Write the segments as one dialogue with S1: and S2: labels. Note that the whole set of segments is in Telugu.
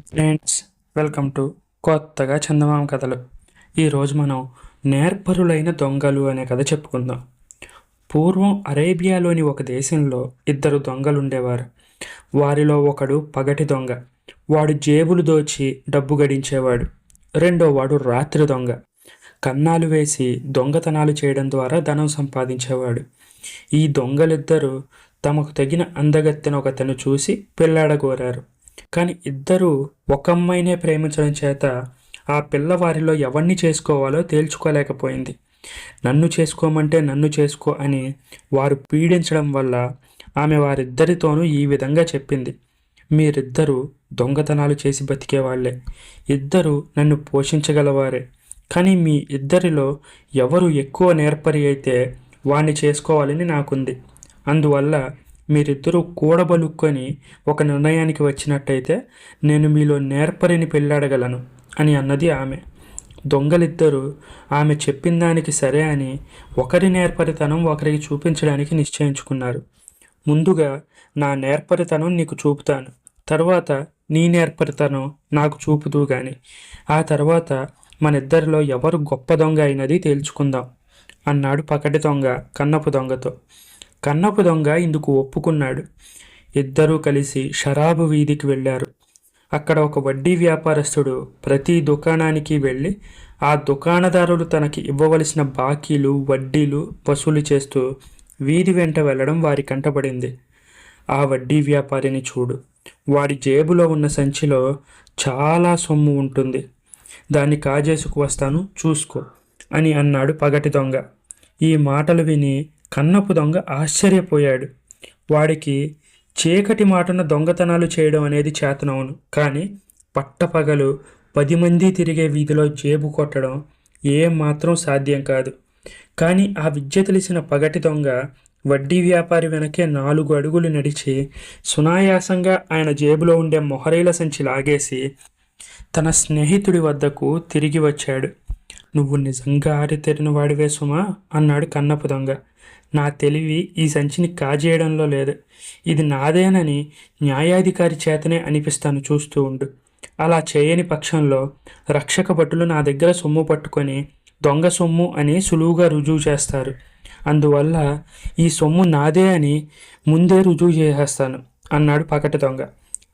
S1: ఫ్రెండ్స్ వెల్కమ్ టు కొత్తగా చందమామ కథలు. ఈరోజు మనం నేర్పరులైన దొంగలు అనే కథ చెప్పుకుందాం. పూర్వం అరేబియాలోని ఒక దేశంలో ఇద్దరు దొంగలు ఉండేవారు వారిలో ఒకడు పగటి దొంగ. వాడు జేబులు దోచి డబ్బు గడించేవాడు. రెండో వాడు రాత్రి దొంగ. కన్నాలు వేసి దొంగతనాలు చేయడం ద్వారా ధనం సంపాదించేవాడు. ఈ దొంగలిద్దరూ తమకు తగిన అందగత్తెను ఒకతను చూసి పెళ్ళాడగోరారు కానీ ఇద్దరూ ఒక అమ్మాయినే ప్రేమించడం చేత ఆ పిల్లవారిలో ఎవరిని చేసుకోవాలో తేల్చుకోలేకపోయింది. నన్ను చేసుకోమంటే నన్ను చేసుకో అని వారు పీడించడం వల్ల ఆమె వారిద్దరితోనూ ఈ విధంగా చెప్పింది. మీరిద్దరూ దొంగతనాలు చేసి బతికేవాళ్ళే ఇద్దరు నన్ను పోషించగలవారే. కానీ మీ ఇద్దరిలో ఎవరు ఎక్కువ నేర్పరి అయితే వాణ్ణి చేసుకోవాలని నాకుంది. అందువల్ల మీరిద్దరూ కూడబలుక్కొని ఒక నిర్ణయానికి వచ్చినట్టయితే నేను మీలో నేర్పరిని పెళ్ళాడగలను అని అన్నది ఆమె. దొంగలిద్దరూ ఆమె చెప్పిన దానికి సరే అని ఒకరి నేర్పరితనం ఒకరికి చూపించడానికి నిశ్చయించుకున్నారు. ముందుగా నా నేర్పరితనం నీకు చూపుతాను. తర్వాత నీ నేర్పరితనం నాకు చూపుతూ గాని. ఆ తర్వాత మన ఇద్దరిలో ఎవరు గొప్ప దొంగ అయినది తేల్చుకుందాం అన్నాడు పకటి దొంగ కన్నపు దొంగతో. కన్నపు దొంగ ఇందుకు ఒప్పుకున్నాడు. ఇద్దరూ కలిసి షరాబు వీధికి వెళ్ళారు. అక్కడ ఒక వడ్డీ వ్యాపారస్తుడు ప్రతి దుకాణానికి వెళ్ళి ఆ దుకాణదారులు తనకి ఇవ్వవలసిన బాకీలు వడ్డీలు వసూలు చేస్తూ వీధి వెంట వెళ్ళడం వారి కంటపడింది. ఆ వడ్డీ వ్యాపారిని చూడు. వాడి జేబులో ఉన్న సంచిలో చాలా సొమ్ము ఉంటుంది. దాన్ని కాజేసుకు వస్తాను చూసుకో అని అన్నాడు పగటి దొంగ. ఈ మాటలు విని కన్నపు దొంగ ఆశ్చర్యపోయాడు. వాడికి చీకటి మాటన దొంగతనాలు చేయడం అనేది చేతనవును. కానీ పట్టపగలు పది మంది తిరిగే వీధిలో జేబు కొట్టడం ఏమాత్రం సాధ్యం కాదు. కానీ ఆ విద్య తెలిసిన పగటి దొంగ వడ్డీ వ్యాపారి వెనకే నాలుగు అడుగులు నడిచి సునాయాసంగా ఆయన జేబులో ఉండే మొహరీల సంచి లాగేసి తన స్నేహితుడి వద్దకు తిరిగి వచ్చాడు. నువ్వు నిజంగా ఆరితేరిన వాడివే సుమా అన్నాడు కన్నపు దొంగ. నా తెలివి ఈ సంచిని కాజేయడంలో లేదు. ఇది నాదేనని న్యాయాధికారి చేతనే అనిపిస్తాను చూస్తూ ఉండు. అలా చేయని పక్షంలో రక్షక భటులు నా దగ్గర సొమ్ము పట్టుకొని దొంగ సొమ్ము అని సులువుగా రుజువు చేస్తారు. అందువల్ల ఈ సొమ్ము నాదే అని ముందే రుజువు చేసేస్తాను అన్నాడు పకటి దొంగ.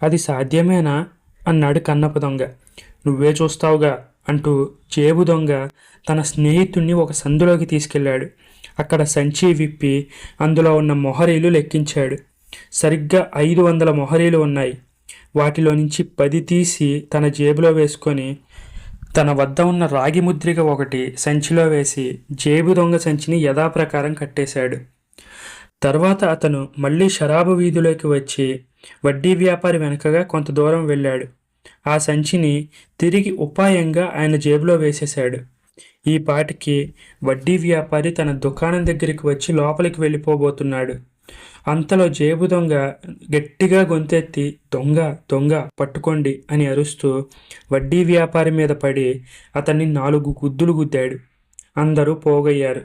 S1: అది సాధ్యమేనా? అన్నాడు కన్నప దొంగ. నువ్వే చూస్తావుగా. అంటూ జేబు దొంగ తన స్నేహితుణ్ణి ఒక సందులోకి తీసుకెళ్ళాడు. అక్కడ సంచి విప్పి అందులో ఉన్న మొహరీలు లెక్కించాడు. సరిగ్గా ఐదు వందల మొహరీలు ఉన్నాయి. వాటిలో నుంచి పది తీసి తన జేబులో వేసుకొని తన వద్ద ఉన్న రాగి ముద్రిక ఒకటి సంచిలో వేసి జేబు దొంగ సంచిని యథాప్రకారం కట్టేశాడు. తర్వాత అతను మళ్ళీ షరాబు వీధిలోకి వచ్చి వడ్డీ వ్యాపారి వెనకగా కొంత దూరం వెళ్ళాడు. ఆ సంచిని తిరిగి ఉపాయంగా ఆయన జేబులో వేసేశాడు. ఈ పాటికి వడ్డీ వ్యాపారి తన దుకాణం దగ్గరికి వచ్చి లోపలికి వెళ్ళిపోబోతున్నాడు. అంతలో జేబు దొంగ గట్టిగా గొంతెత్తి దొంగ దొంగ పట్టుకోండి అని అరుస్తూ వడ్డీ వ్యాపారి మీద పడి అతన్ని నాలుగు గుద్దులు గుద్దాడు. అందరూ పోగయ్యారు.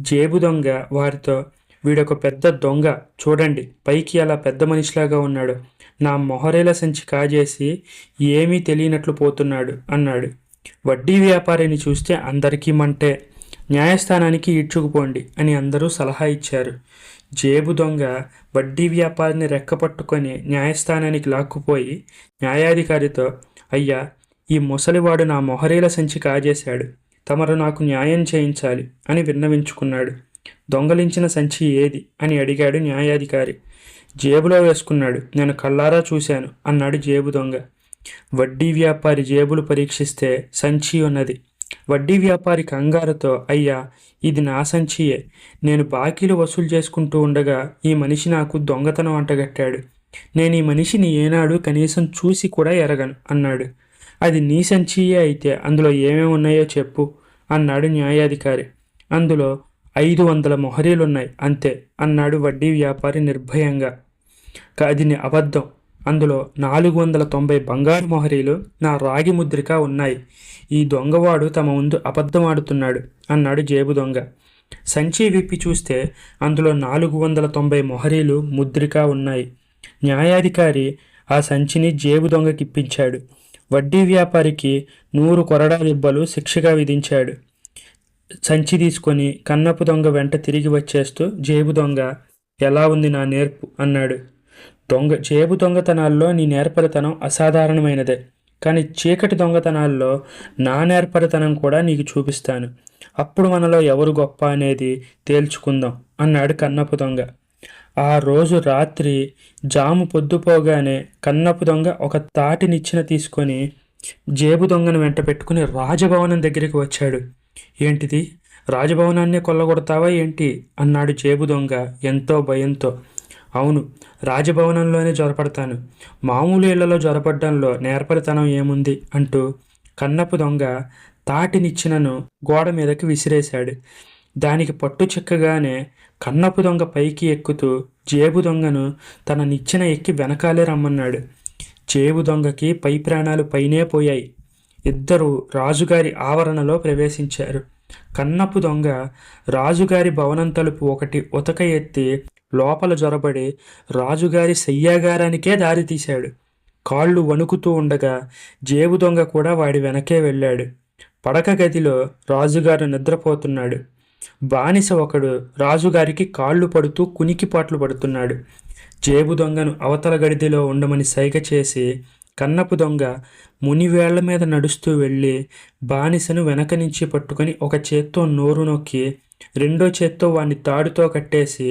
S1: జేబు దొంగ వారితో వీడొక పెద్ద దొంగ. చూడండి పైకి అలా పెద్ద మనిషిలాగా ఉన్నాడు. నా మొహరేల సంచి కాజేసి ఏమీ తెలియనట్లు పోతున్నాడు అన్నాడు. వడ్డీ వ్యాపారిని చూస్తే అందరికీ మంటే న్యాయస్థానానికి ఈడ్చుకుపోండి అని అందరూ సలహా ఇచ్చారు. జేబు దొంగ వడ్డీ వ్యాపారిని రెక్కపట్టుకొని న్యాయస్థానానికి లాక్కుపోయి న్యాయాధికారితో అయ్యా ఈ ముసలివాడు నా మొహరీల సంచి కాజేశాడు. తమరు నాకు న్యాయం చేయించాలి అని విన్నవించుకున్నాడు. దొంగలించిన సంచి ఏది? అని అడిగాడు న్యాయాధికారి. జేబులో వేసుకున్నాడు. నేను కళ్ళారా చూశాను అన్నాడు జేబు దొంగ. వడ్డీ వ్యాపారి జేబులు పరీక్షిస్తే సంచి ఉన్నది. వడ్డీ వ్యాపారి కంగారుతో అయ్యా ఇది నా సంచియే. నేను బాకీలు వసూలు చేసుకుంటూ ఉండగా ఈ మనిషి నాకు దొంగతనం అంటగట్టాడు. నేను ఈ మనిషిని ఏనాడు కనీసం చూసి కూడా ఎరగను అన్నాడు. అది నీ సంచియే అయితే అందులో ఏమేమి ఉన్నాయో చెప్పు అన్నాడు న్యాయాధికారి. అందులో ఐదు వందల మొహరీలున్నాయి. అంతే అన్నాడు వడ్డీ వ్యాపారి నిర్భయంగా. అది అబద్ధం. అందులో నాలుగు వందల తొంభై బంగారు మొహరీలు నా రాగి ముద్రిక ఉన్నాయి. ఈ దొంగవాడు తమ ముందు అబద్ధం ఆడుతున్నాడు అన్నాడు జేబు దొంగ. సంచి విప్పి చూస్తే అందులో నాలుగు వందల తొంభై మొహరీలు ముద్రిక ఉన్నాయి. న్యాయాధికారి ఆ సంచిని జేబు దొంగకిప్పించాడు. వడ్డీ వ్యాపారికి నూరు కొరడా దెబ్బలు శిక్షగా విధించాడు. సంచి తీసుకొని కన్నపు దొంగ వెంట తిరిగి వచ్చేస్తూ జేబు దొంగ ఎలా ఉంది నా నేర్పు? అన్నాడు. దొంగ జేబు దొంగతనాల్లో నీ నేర్పరితనం అసాధారణమైనదే కానీ చీకటి దొంగతనాల్లో నా నేర్పరితనం కూడా నీకు చూపిస్తాను. అప్పుడు మనలో ఎవరు గొప్ప అనేది తేల్చుకుందాం అన్నాడు కన్నపు దొంగ. ఆ రోజు రాత్రి జాము పొద్దుపోగానే కన్నపు దొంగ ఒక తాటినిచ్చిన తీసుకొని జేబు దొంగను వెంట పెట్టుకుని రాజభవనం దగ్గరికి వచ్చాడు. ఏంటిది? రాజభవనాన్నే కొల్లగొడతావా ఏంటి? అన్నాడు జేబు దొంగ. ఎంతో భయంతో. అవును రాజభవనంలోనే జ్వరపడతాను మామూలు ఇళ్ళలో జ్వరపడ్డంలో నేర్పరితనం ఏముంది? అంటూ కన్నపు దొంగ తాటినిచ్చినను గోడ మీదకి విసిరేశాడు. దానికి పట్టు చిక్కగానే కన్నపు దొంగ పైకి ఎక్కుతూ జేబు దొంగను తన నిచ్చెన ఎక్కి వెనకాలే రమ్మన్నాడు. జేబు దొంగకి పై ప్రాణాలు పైనే పోయాయి. ఇద్దరు రాజుగారి ఆవరణలో ప్రవేశించారు. కన్నపు దొంగ రాజుగారి భవనం తలుపు ఒకటి ఉతక ఎత్తి లోపల జొరబడి రాజుగారి శయ్యాగారానికే దారి తీశాడు. కాళ్ళు వణుకుతూ ఉండగా జేబు దొంగ కూడా వాడి వెనకే వెళ్ళాడు. పడక గదిలో రాజుగారు నిద్రపోతున్నాడు. బానిస ఒకడు రాజుగారికి కాళ్ళు పడుతూ కునికిపాట్లు పడుతున్నాడు. జేబు దొంగను అవతల గడిదిలో ఉండమని సైగ చేసి కన్నపు దొంగ మునివేళ్ళ మీద నడుస్తూ వెళ్ళి బానిసను వెనక నుంచి పట్టుకొని ఒక చేత్తో నోరు నొక్కి రెండో చేత్తో వాణ్ణి తాడుతో కట్టేసి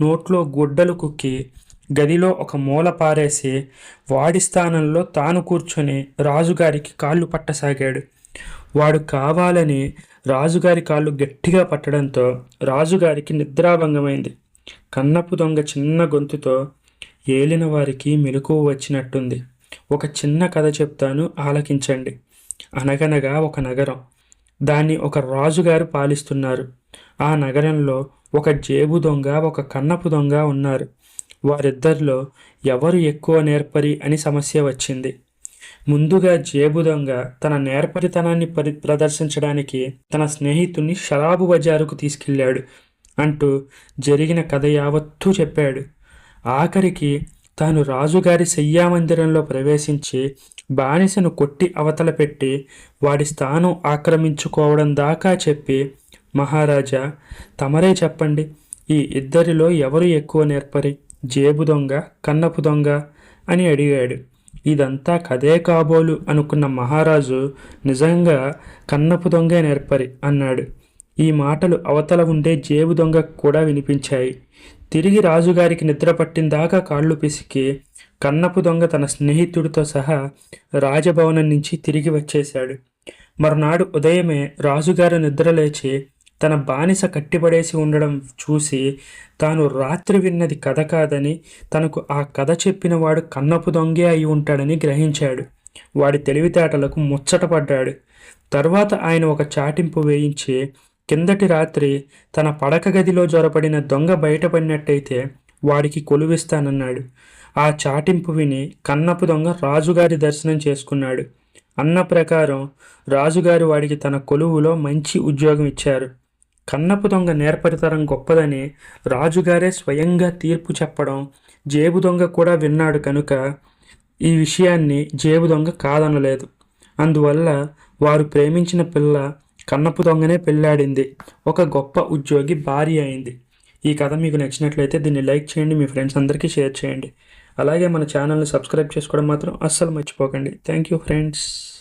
S1: నోట్లో గుడ్డలు కుక్కి గదిలో ఒక మూల పారేసి వాడి స్థానంలో తాను కూర్చొని రాజుగారికి కాళ్ళు పట్టసాగాడు. వాడు కావాలని రాజుగారి కాళ్ళు గట్టిగా పట్టడంతో రాజుగారికి నిద్రాభంగమైంది. కన్నపు దొంగ చిన్న గొంతుతో ఏలిన వారికి మెలకువ వచ్చినట్టుంది. ఒక చిన్న కథ చెప్తాను ఆలకించండి. అనగనగా ఒక నగరం. దాన్ని ఒక రాజుగారు పాలిస్తున్నారు. ఆ నగరంలో ఒక జేబు దొంగ ఒక కన్నపు దొంగ ఉన్నారు. వారిద్దరిలో ఎవరు ఎక్కువ నేర్పరి అని సమస్య వచ్చింది. ముందుగా జేబు దొంగ తన నేర్పరితనాన్ని పరి ప్రదర్శించడానికి తన స్నేహితుని షరాబు బజారుకు తీసుకెళ్ళాడు. అంటూ జరిగిన కథ యావత్తూ చెప్పాడు. ఆఖరికి తాను రాజుగారి శయ్యామందిరంలో ప్రవేశించి బానిసను కొట్టి అవతల పెట్టి వాడి స్థానం ఆక్రమించుకోవడం దాకా చెప్పి మహారాజా తమరే చెప్పండి ఈ ఇద్దరిలో ఎవరు ఎక్కువ నేర్పరి? జేబు దొంగ కన్నపు దొంగ? అని అడిగాడు. ఇదంతా కదే కాబోలు అనుకున్న మహారాజు నిజంగా కన్నపు దొంగే నేర్పరి అన్నాడు. ఈ మాటలు అవతల ఉండే జేబు దొంగకు కూడా వినిపించాయి. తిరిగి రాజుగారికి నిద్ర పట్టిందాకా కాళ్ళు పిసికి కన్నపు దొంగ తన స్నేహితుడితో సహా రాజభవనం నుంచి తిరిగి వచ్చేశాడు. మరునాడు ఉదయమే రాజుగారు నిద్రలేచి తన బానిస కట్టిపడేసి ఉండడం చూసి తాను రాత్రి విన్నది కథ కాదని తనకు ఆ కథ చెప్పిన వాడు కన్నపు దొంగే అయి ఉంటాడని గ్రహించాడు. వాడి తెలివితేటలకు ముచ్చటపడ్డాడు తర్వాత ఆయన ఒక చాటింపు వేయించి కిందటి రాత్రి తన పడక గదిలో జొరపడిన దొంగ బయటపడినట్టయితే వాడికి కొలువిస్తానన్నాడు. ఆ చాటింపు విని కన్నపు దొంగ రాజుగారి దర్శనం చేసుకున్నాడు. అన్న ప్రకారం రాజుగారు వాడికి తన కొలువులో మంచి ఉద్యోగం ఇచ్చారు. కన్నపు దొంగ నేర్పరితరం గొప్పదని రాజుగారే స్వయంగా తీర్పు చెప్పడం జేబు దొంగ కూడా విన్నాడు కనుక ఈ విషయాన్ని జేబు దొంగ కాదనలేదు. అందువల్ల వారు ప్రేమించిన పిల్ల కన్నపు దొంగనే పెళ్ళాడింది. ఒక గొప్ప ఉద్యోగి భార్య అయింది. ఈ కథ మీకు నచ్చినట్లయితే దీన్ని లైక్ చేయండి మీ ఫ్రెండ్స్ అందరికీ షేర్ చేయండి. అలాగే మన ఛానల్ని సబ్స్క్రైబ్ చేసుకోవడం మాత్రం అస్సలు మర్చిపోకండి. Thank you friends.